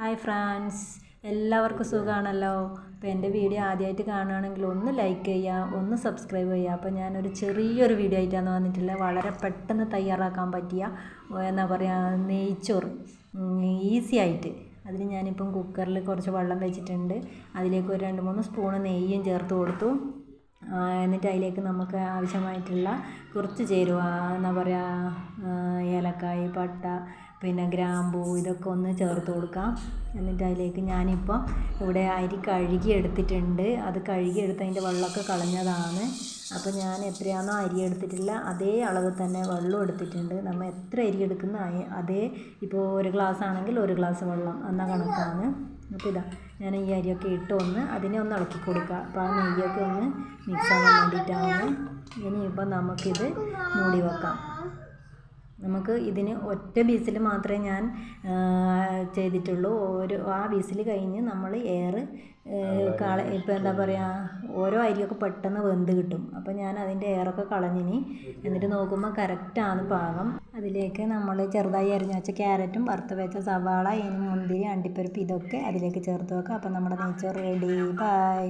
Hi France എല്ലാവർക്കും സുഖമാണല്ലോ അപ്പോൾ എന്റെ വീഡിയോ ആദ്യമായിട്ട് കാണുകയാണെങ്കിൽ ഒന്ന് ലൈക്ക് ചെയ്യുക ഒന്ന് സബ്സ്ക്രൈബ് ചെയ്യുക. അപ്പോൾ ഞാനൊരു ചെറിയൊരു വീഡിയോ ആയിട്ടാണ് വന്നിട്ടുള്ളത്. വളരെ പെട്ടെന്ന് തയ്യാറാക്കാൻ പറ്റിയ എന്താ പറയുക നെയ്ച്ചോറ് ഈസി ആയിട്ട്. അതിന് ഞാനിപ്പം കുക്കറിൽ കുറച്ച് വെള്ളം വെച്ചിട്ടുണ്ട്. അതിലേക്ക് ഒരു രണ്ട് മൂന്ന് സ്പൂണ് നെയ്യും ചേർത്ത് കൊടുത്തു. എന്നിട്ട് അതിലേക്ക് നമുക്ക് ആവശ്യമായിട്ടുള്ള കുറച്ച് ചേരുവ എന്താ പറയുക ഏലക്കായ് പട്ട പിന്നെ ഗ്രാമ്പൂ ഇതൊക്കെ ഒന്ന് ചേർത്ത് കൊടുക്കാം. എന്നിട്ട് അതിലേക്ക് ഞാനിപ്പോൾ ഇവിടെ അരി കഴുകി എടുത്തിട്ടുണ്ട് അത് കഴുകി എടുത്തതിന്റെ വെള്ളമൊക്കെ കളഞ്ഞതാണ്. അപ്പോൾ ഞാൻ എത്രയാണോ അരി എടുത്തിട്ടില്ല അതേ അളവ് തന്നെ വെള്ളം എടുത്തിട്ടുണ്ട്. നമ്മൾ എത്ര അരി എടുക്കുന്ന അതേ ഇപ്പോൾ ഒരു ഗ്ലാസ് ആണെങ്കിൽ ഒരു ഗ്ലാസ് വെള്ളം എന്ന കണക്കാണ്. അപ്പോൾ ഇതാ ഞാൻ ഈ അരിയൊക്കെ ഇട്ട് ഒന്ന് അതിനെ ഒന്ന് ഇളക്കി കൊടുക്കുക അപ്പോൾ ആ നെയ്യൊക്കെ ഒന്ന് മിക്സ് ആകാൻ വേണ്ടിയിട്ടാണ്. ഇനിയിപ്പോൾ നമുക്കിത് മൂടി വെക്കാം. നമുക്ക് ഇതിന് ഒറ്റ ബീസിൽ മാത്രമേ ഞാൻ ചെയ്തിട്ടുള്ളൂ. ഒരു ആ ബീസിൽ കഴിഞ്ഞ് നമ്മൾ എയർ കള ഇപ്പം എന്താ പറയുക ഓരോ അരിയൊക്കെ പെട്ടെന്ന് വെന്ത് കിട്ടും. അപ്പോൾ ഞാൻ അതിന്റെ എയറൊക്കെ കളഞ്ഞിനി. എന്നിട്ട് നോക്കുമ്പോൾ കറക്റ്റാണ് പാകം. അതിലേക്ക് നമ്മൾ ചെറുതായി അരിഞ്ഞു വെച്ച ക്യാരറ്റും വറുത്ത് വെച്ച സവാള ഇനി മുന്തിരി അണ്ടിപ്പരിപ്പ് ഇതൊക്കെ അതിലേക്ക് ചേർത്ത് വെക്കാം. അപ്പോൾ നമ്മുടെ നെയ്ച്ചോറ് റെഡി ബൈ